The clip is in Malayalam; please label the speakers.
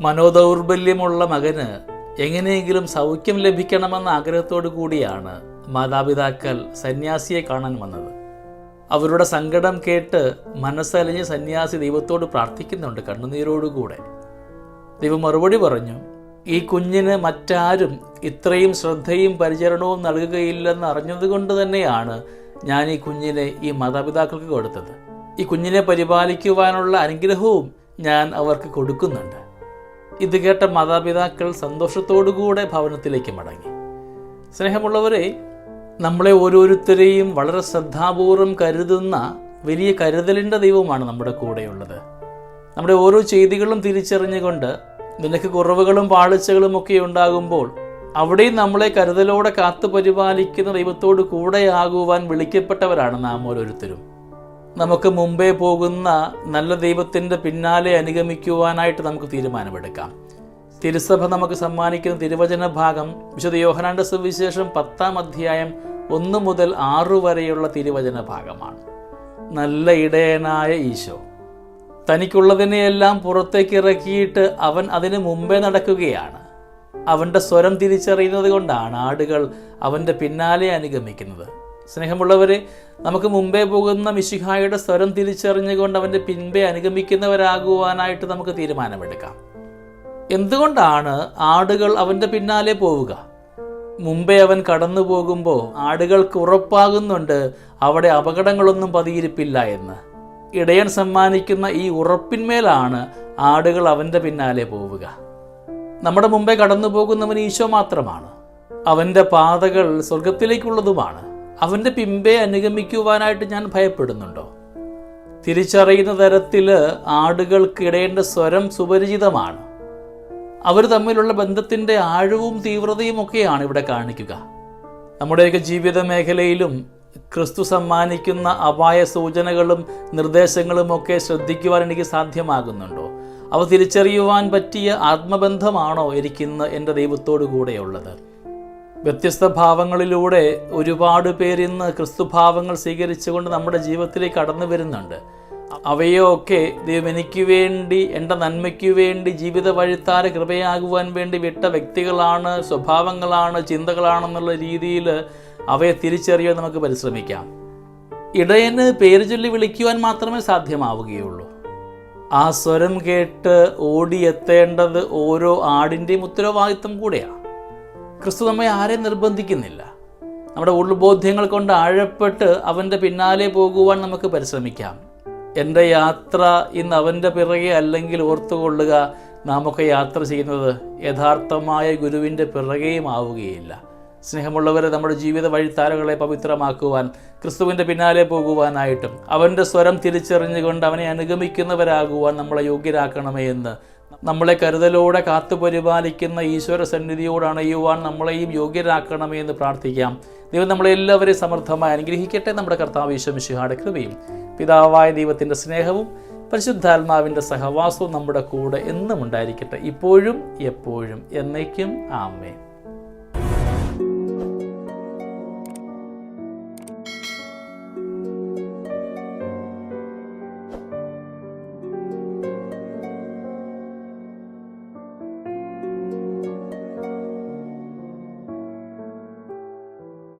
Speaker 1: മനോദൗർബല്യമുള്ള മകന് എങ്ങനെയെങ്കിലും സൗഖ്യം ലഭിക്കണമെന്ന ആഗ്രഹത്തോടു കൂടിയാണ് മാതാപിതാക്കൾ സന്യാസിയെ കാണാൻ വന്നത്. അവരുടെ സങ്കടം കേട്ട് മനസ്സലിഞ്ഞ് സന്യാസി ദൈവത്തോട് പ്രാർത്ഥിക്കുന്നുണ്ട് കണ്ണുനീരോടുകൂടെ. ദൈവം മറുപടി പറഞ്ഞു ഈ കുഞ്ഞിന് മറ്റാരും ഇത്രയും ശ്രദ്ധയും പരിചരണവും നൽകുകയില്ലെന്ന് അറിഞ്ഞതുകൊണ്ട് തന്നെയാണ് ഞാൻ ഈ കുഞ്ഞിനെ ഈ മാതാപിതാക്കൾക്ക് കൊടുത്തത്. ഈ കുഞ്ഞിനെ പരിപാലിക്കുവാനുള്ള അനുഗ്രഹവും ഞാൻ അവർക്ക് കൊടുക്കുന്നുണ്ട്. ഇത് കേട്ട മാതാപിതാക്കൾ സന്തോഷത്തോടുകൂടെ ഭവനത്തിലേക്ക് മടങ്ങി. സ്നേഹമുള്ളവരെ നമ്മളെ ഓരോരുത്തരെയും വളരെ ശ്രദ്ധാപൂർവം കരുതുന്ന വലിയ കരുതലിന്റെ ദൈവമാണ് നമ്മുടെ കൂടെയുള്ളത്. നമ്മുടെ ഓരോ ചെയ്തികളും തിരിച്ചറിഞ്ഞുകൊണ്ട് നിനക്ക് കുറവുകളും പാളിച്ചകളും ഒക്കെ ഉണ്ടാകുമ്പോൾ അവിടെയും നമ്മളെ കരുതലോടെ കാത്തു പരിപാലിക്കുന്ന ദൈവത്തോട് കൂടെയാകുവാൻ വിളിക്കപ്പെട്ടവരാണ് നാം ഓരോരുത്തരും. നമുക്ക് മുമ്പേ പോകുന്ന നല്ല ദൈവത്തിന്റെ പിന്നാലെ അനുഗമിക്കുവാനായിട്ട് നമുക്ക് തീരുമാനമെടുക്കാം. തിരുസഭ നമുക്ക് സമ്മാനിക്കുന്ന തിരുവചന ഭാഗം വിശുദ്ധ യോഹനാണ്ട സുവിശേഷം പത്താം അധ്യായം ഒന്ന് മുതൽ ആറു വരെയുള്ള തിരുവചന ഭാഗമാണ്. നല്ല ഇടയനായ ഈശോ തനിക്കുള്ളതിനെയെല്ലാം പുറത്തേക്ക് ഇറക്കിയിട്ട് അവൻ അതിന് മുമ്പേ നടക്കുകയാണ്. അവന്റെ സ്വരം തിരിച്ചറിയുന്നത് കൊണ്ടാണ് ആടുകൾ അവന്റെ പിന്നാലെ അനുഗമിക്കുന്നത്. സ്നേഹമുള്ളവരെ നമുക്ക് മുമ്പേ പോകുന്ന മിശിഹായുടെ സ്വരം തിരിച്ചറിഞ്ഞുകൊണ്ട് അവന്റെ പിൻപേ അനുഗമിക്കുന്നവരാകുവാനായിട്ട് നമുക്ക് തീരുമാനമെടുക്കാം. എന്തുകൊണ്ടാണ് ആടുകൾ അവന്റെ പിന്നാലെ പോവുക? മുമ്പേ അവൻ കടന്നു പോകുമ്പോൾ ആടുകൾക്ക് ഉറപ്പാകുന്നുണ്ട് അവിടെ അപകടങ്ങളൊന്നും പതിയിരിപ്പില്ല എന്ന്. ഇടയൻ സമ്മാനിക്കുന്ന ഈ ഉറപ്പിന്മേലാണ് ആടുകൾ അവന്റെ പിന്നാലെ പോവുക. നമ്മുടെ മുമ്പേ കടന്നു പോകുന്നവൻ ഈശോ മാത്രമാണ്. അവന്റെ പാതകൾ സ്വർഗത്തിലേക്കുള്ളതുമാണ് അവന്റെ പിമ്പെ അനുഗമിക്കുവാനായിട്ട് ഞാൻ ഭയപ്പെടുന്നുണ്ടോ? തിരിച്ചറിയുന്ന തരത്തിൽ ആടുകൾക്കിടേണ്ട സ്വരം സുപരിചിതമാണ്. അവർ തമ്മിലുള്ള ബന്ധത്തിന്റെ ആഴവും തീവ്രതയും ഒക്കെയാണ് ഇവിടെ കാണിക്കുക. നമ്മുടെയൊക്കെ ജീവിത മേഖലയിലും ക്രിസ്തു സമ്മാനിക്കുന്ന അപായ സൂചനകളും നിർദ്ദേശങ്ങളും ഒക്കെ ശ്രദ്ധിക്കുവാൻ എനിക്ക് സാധ്യമാകുന്നുണ്ടോ? അവ തിരിച്ചറിയുവാൻ പറ്റിയ ആത്മബന്ധമാണോ എനിക്കിന്ന് എന്റെ ദൈവത്തോടു കൂടെയുള്ളത്? വ്യത്യസ്ത ഭാവങ്ങളിലൂടെ ഒരുപാട് പേരിന്ന് ക്രിസ്തുഭാവങ്ങൾ സ്വീകരിച്ചുകൊണ്ട് നമ്മുടെ ജീവിതത്തിലേക്ക് കടന്നു വരുന്നുണ്ട്. അവയൊക്കെ ദൈവം എനിക്ക് വേണ്ടി എന്റെ നന്മയ്ക്ക് വേണ്ടി ജീവിത വഴിത്താര കൃപയാകുവാൻ വേണ്ടി വിട്ട വ്യക്തികളാണ് സ്വഭാവങ്ങളാണ് ചിന്തകളാണെന്നുള്ള രീതിയിൽ അവയെ തിരിച്ചറിയാൻ നമുക്ക് പരിശ്രമിക്കാം. ഇടയന് പേര് ചൊല്ലി വിളിക്കുവാൻ മാത്രമേ സാധ്യമാവുകയുള്ളൂ. ആ സ്വരം കേട്ട് ഓടിയെത്തേണ്ടത് ഓരോ ആടിന്റെയും ഉത്തരവാദിത്വം കൂടെയാണ്. ക്രിസ്തു നമ്മെ ആരെയും നിർബന്ധിക്കുന്നില്ല. നമ്മുടെ ഉൾബോധ്യങ്ങൾ കൊണ്ട് ആഴപ്പെട്ട് അവന്റെ പിന്നാലെ പോകുവാൻ നമുക്ക് പരിശ്രമിക്കാം. എന്റെ യാത്ര ഇന്ന് അവന്റെ പിറകെ അല്ലെങ്കിൽ ഓർത്തുകൊള്ളുക നാമൊക്കെ യാത്ര ചെയ്യുന്നത് യഥാർത്ഥമായ ഗുരുവിന്റെ പിറകെയും ആവുകയില്ല. സ്നേഹമുള്ളവരെ നമ്മുടെ ജീവിത വഴിത്താരകളെ പവിത്രമാക്കുവാൻ ക്രിസ്തുവിന്റെ പിന്നാലെ പോകുവാനായിട്ടും അവന്റെ സ്വരം തിരിച്ചറിഞ്ഞുകൊണ്ട് അവനെ അനുഗമിക്കുന്നവരാകുവാൻ നമ്മളെ യോഗ്യരാക്കണമേ എന്ന് നമ്മളെ കരുതലോടെ കാത്തു പരിപാലിക്കുന്ന ഈശ്വര സന്നിധിയോട് അണയുവാൻ നമ്മളെയും യോഗ്യരാക്കണമേ എന്ന് പ്രാർത്ഥിക്കാം. ദൈവം നമ്മളെല്ലാവരെയും സമർത്ഥമായി അനുഗ്രഹിക്കട്ടെ. നമ്മുടെ കർത്താവ് ഈശ്വമിശിഹാടെ കൃപയും പിതാവായ ദൈവത്തിന്റെ സ്നേഹവും പരിശുദ്ധാത്മാവിന്റെ സഹവാസവും നമ്മുടെ കൂടെ എന്നും ഉണ്ടായിരിക്കട്ടെ. ഇപ്പോഴും എപ്പോഴും എന്നേക്കും ആമേ